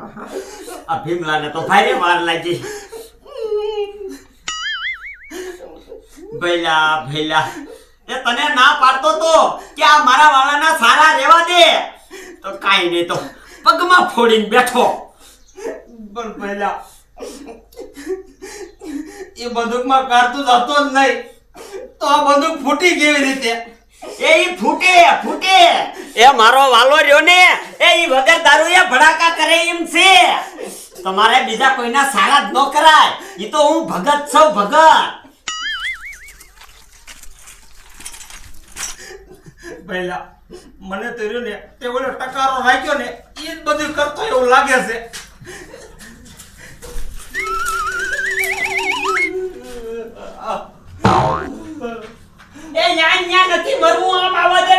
આ ભીમલાને તો ભારે વાર લાગી. ભૈલા ભૈલા એ તને ના પાડતો તો કે આ મારા વાળાના સારા રહેવા દે. તો કાઈ નહીં તો પગમાં ફોડીને બેઠો. પણ ભૈલા એ બંદૂકમાં કારતું હતો જ નહીં. તો આ બંદૂક ફૂટી કેવી રીતે? એ ફૂટે ફૂટે. એ મારો વાલો રહ્યો ને એ ઈ વગર દારૂએ ભડાકા કરે એમ છે. તમારે બીજા કોઈના સારા જ ન કરાય. ઈ તો હું ભગત છું ભગત. પહેલા મને તો રહ્યો ને તે ઓલો ટકારો રાખ્યો ને એ જ બધું કરતો એવું લાગે છે. એ ન્યા ન્યા નથી મરવું આમ આવા દે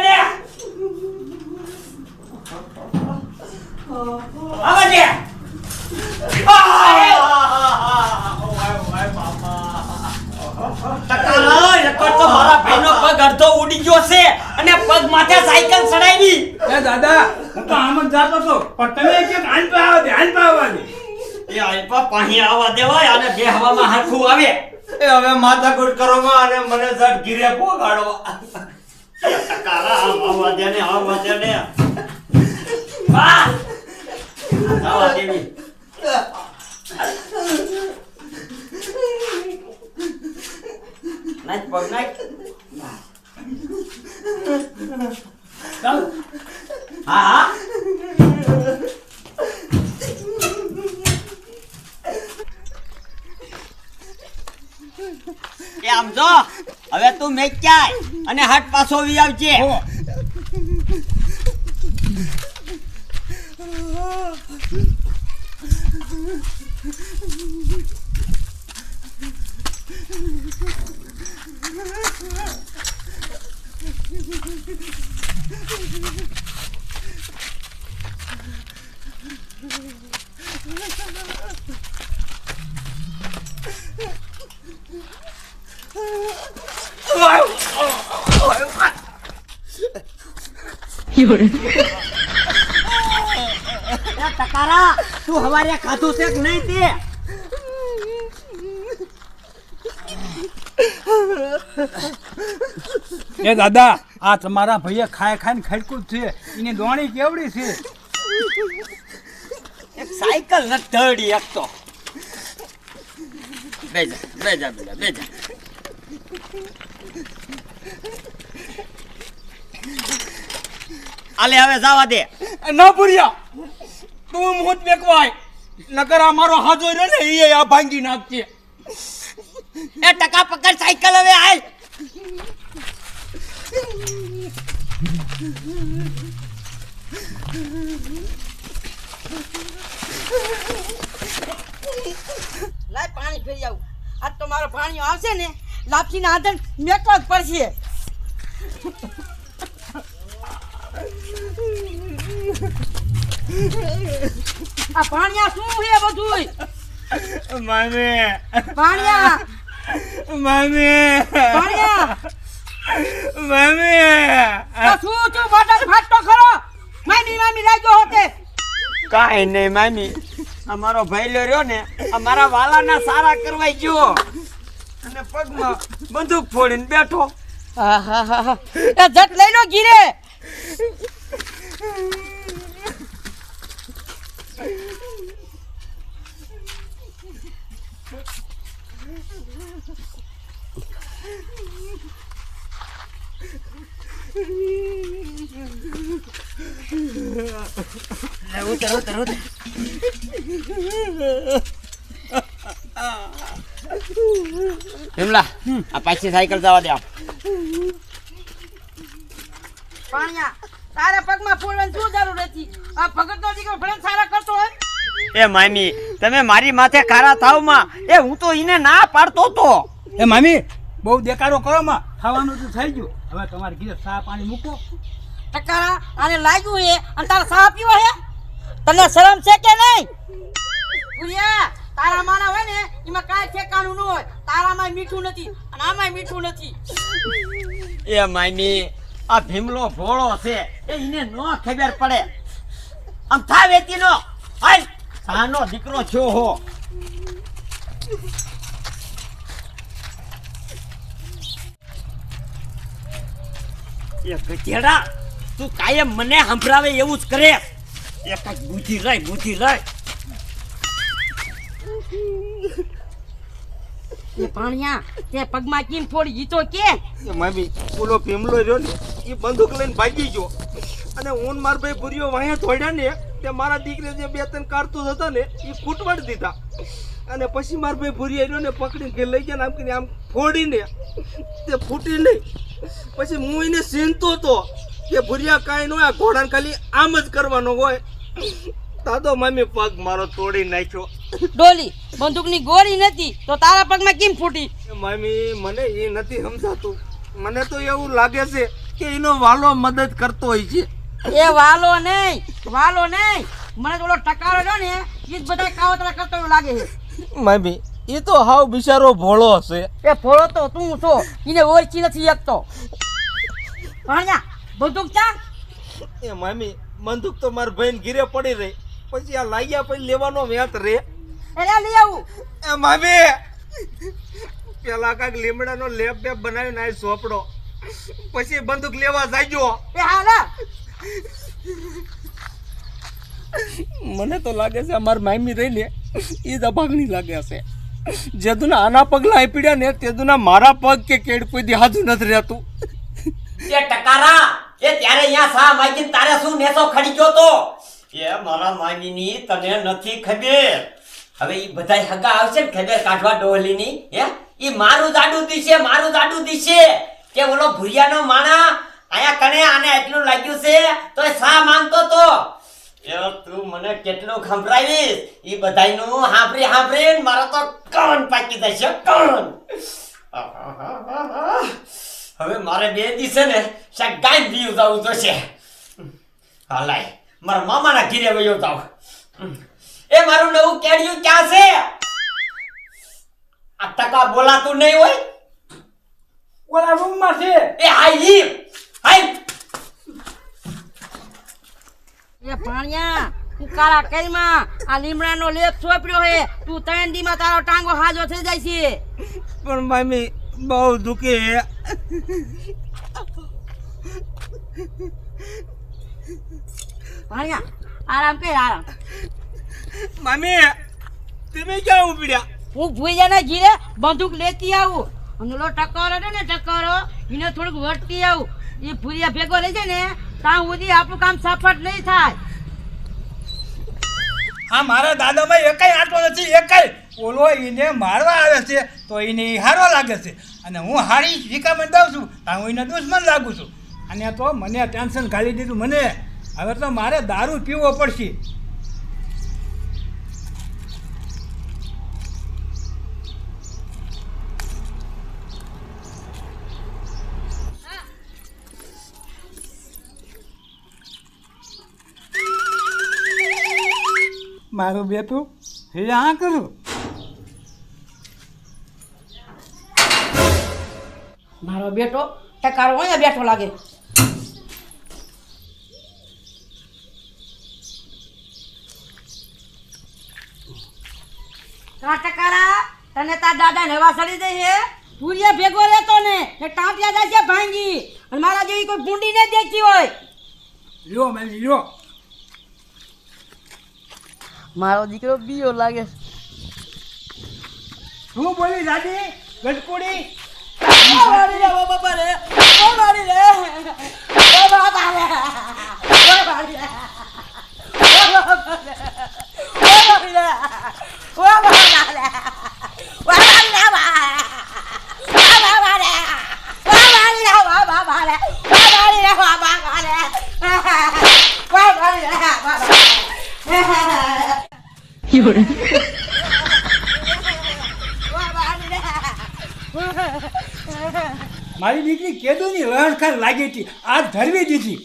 ભાઈનો પગ અડધો ઉડી ગયો છે અને પગ માથે સાયકલ ચડાવી. એ દાદા હું તો આમ જ જાતો હતો પણ તમે કે આન પે આવવા દે આન પે આવવા દે. એ આઈપા પાણી આવવા દેવાય અને બે હવામાં હાથું આવે. એ હવે માથાકૂટ કરો અને મને સાહેબ ગીરે પોગાડો ટકાલા, આમ આવવા દે ને આવવા દે ને. વાહ! આવવા દેવી નાખ પગ નાખ ચાલ હા હા એ આમ જો, હવે તું મેચ્યાય અને હાટ પાછો વી આવજે હો. એ ટકારા તું હવારે ખાધું છે કે નહીં તે? એ દાદા આ તમારા ભાઈએ ખાય ખાઈને ખડકું છે. એની દોણી કેવડી છે? એક સાયકલ ન ધડી એક તો. બેજા બેજા બેજા બેજા. આલે હવે જવા દે. ન ભૂરિયા. તું મોત બેકવાય નકર આ મારો હાજો રે ને એ આ ભાંગી નાખશે એ ટકા પકડ સાયકલ હવે આય લાય પાણી ફેરી આવું. આજ તો મારો પાણી આવશે ને લાપસી ના આદન મેકવા જ પડશે. આ પાણીયા શું છે બધું મામે. પાણીયા મામે. પાણીયા મામે. આ શું છું બોટલ ફાટતો ખરો? મામી મામી લાગ્યો હોતે. કાંઈ નહીં મામી. અમારો ભાઈ રહ્યો ને અમારા વાલાના સારા કરવા ગયો. અને પગમાં બંદૂક ફોડીને બેઠો. આહાહા. એ જટ લઈ લો ગીરે. ઉતર ઉતર ઉતર વિમલા આ પાછી સાયકલ જવા દે આમ પાણીયા તારા પગમાં ફૂલવાની શું જરૂર હતી? આ ભગતનો દીકરો ભલે સારા કરતો હોય એ મામી તમે મારી માથે ખારા થાવમાં એ હું તો ઈને ના પાડતો તો. એ મામી બહુ દેકારો કરો માં. ખાવાનું તો થઈ ગયું. હવે તમારે ઘીરે સા પાણી મૂકો. ટકારા આને લાગ્યું હે અને તારા સા પીવો હે? તને શરમ છે કે નહીં? ભૂરિયા તારા માના હોય ને, એમાં કાંઈ ઠેકાણું ન હોય. તારામાં મીઠું નથી અને આમાંય મીઠું નથી. એ માયમી આ ભીમલો ભોળો છે. એ ઈને નો ખબર પડે. આમ થા વેતી નો હાલ, સાનો દીકરો થયો હો. એ ગધેડા. તું કાયમ મને સંભળાવે એવું જ કરે. એક જ બુદ્ધિ લઈ બુદ્ધિ લઈ એ પાણિયા તે પગમાં કેમ થોડી જીતો કે? એ મામી ઓલો ભીમલો રહ્યો ને એ બંદૂક લઈને ભાગી ગયો. અને ઊન માર ભાઈ ભૂરીઓ વાયા થોડ્યા ને તે મારા દીકરે જે બે ત્રણ કાઢતો હતા ને એ ફૂટવાડી દીધા. અને પછી માર ભાઈ ભૂરી રહ્યો ને પકડીને ઘેર લઈ ગયા ને આમ કરીને આમ ફોડીને તે ફૂટી નહીં. પછી હું એને સીનતો તો કે ભૂરિયા કાંઈ ન હોય ઘોડાને ખાલી આમ જ કરવાનો હોય. દાદો મામી પગ મારો તોડી નાખ્યો. ડોલી બંદૂકની ગોળી નથી તો તારા પગમાં કેમ ફૂટી? મમ્મી મામી મને એ નથી સમજાતું. મને તો એવું લાગે છે કે એનો વાલો મદદ કરતો હોય છે. એ વાલો નહીં વાલો નહીં. મને તો ઓલો ટકારો રહ્યો ને એ જ બધા કાવતરા કરતો એવું લાગે છે. મામી એ તો હાવ બિચારો ભોળો હશે. એ ભોળો તો તું છો એને ઓળખી નથી શકતો. પાણિયા બંદૂક ચા એ મામી બંદૂક તો મારા ભાઈ ઘીરે પડી રહી. પછી આ લાગ્યા પછી લેવાનો વ્યાત રે. એટલે લઈ આવું. એ મામી પેલા કાક લીમડાનો લેપ બેપ બનાવીને આ સોપડો. પછી બંદૂક લેવા જાજો એ હાલા મને તો લાગે છે અમારી મામી રહી ને એ દબાગણી લાગે છે. જેદુના આના પગલા આપી ને તેદુના મારા પગ કે કેડ કોઈ દી હાજુ નથી રહેતું. એ ટકારા એ ત્યારે અહીંયા સા માગીને તારે શું નેસો ખડી તો? એ મારા મામીની તને નથી ખબર. હવે એ બધાય હગા આવશે ને ખબર કાઢવા ડોહલીની, હે? એ મારું જાડું દીશે, મારું જાડું દીશે. કે ઓલો ભુરિયાનો માણા આયા કણે આને એટલું લાગ્યું છે? તો સા માંગતો તો? એ તું મને કેટલું ખંભરાવીશ એ બધાયનું હાંભરી હાંભરી મારો તો કણ પાકી જશે, કણ. હવે મારે બે દિવસે ને શાક ગાય પીવું જવું જોશે. હાલાય. મારા મામાના ઘીરે વયો તાવ એ મારું નવું કેડિયું ક્યાં છે? આ ટકા બોલાતું નહીં હોય? ઓલા રૂમમાં છે. એ હાઈ ઈ હાઈ એ પાણિયા તું કાળા કઈમાં આ લીમડાનો લેપ સોંપ્યો હે. તું ત્રણ દીમાં તારો ટાંગો હાજો થઈ જાય છે. પણ મમ્મી બહુ દુખે પાણિયા આરામ કર આરામ. મામી તમે ક્યાં ઉપડ્યા? હું ભૂઈજાના ઘીરે બંદૂક લેતી આવું. અને ઓલો ટકોરો ને ટકારો એને થોડુંક વટતી આવું. એ ભૂરિયા ભેગો રહી જાય ને ત્યાં સુધી આપણું કામ સફળ નહીં થાય. હા મારા દાદામાં એકાઈ આટલો નથી એકાઈ ઓલો એને મારવા આવે છે તો એને હારો લાગે છે. અને હું હારી શિકામણ દઉં છું તો હું એને દુશ્મન લાગુ છું. અને તો મને ટેન્શન ઘાલી દીધું મને. હવે તો મારે દારૂ પીવો પડશે. મારું બેટું હે આ કરું. મારો બેટો ટકારો અહીંયા બેઠો લાગે. ટકારા તને તાર દાદા નવા સડી દે છે ભૂરિયા ભેગો રહેતો ને ને ટાંટિયા જાય છે ભાંગી. અને મારા જેવી કોઈ ભૂંડી ને દેખી હોય. લ્યો મેં લ્યો. મારો દીકરો બીયો લાગે શું બોલી દાદી? ગટકુડી મારી દીકરી કેદુની લહણ ખાન લાગી હતી. આજ ધરવી દીધી.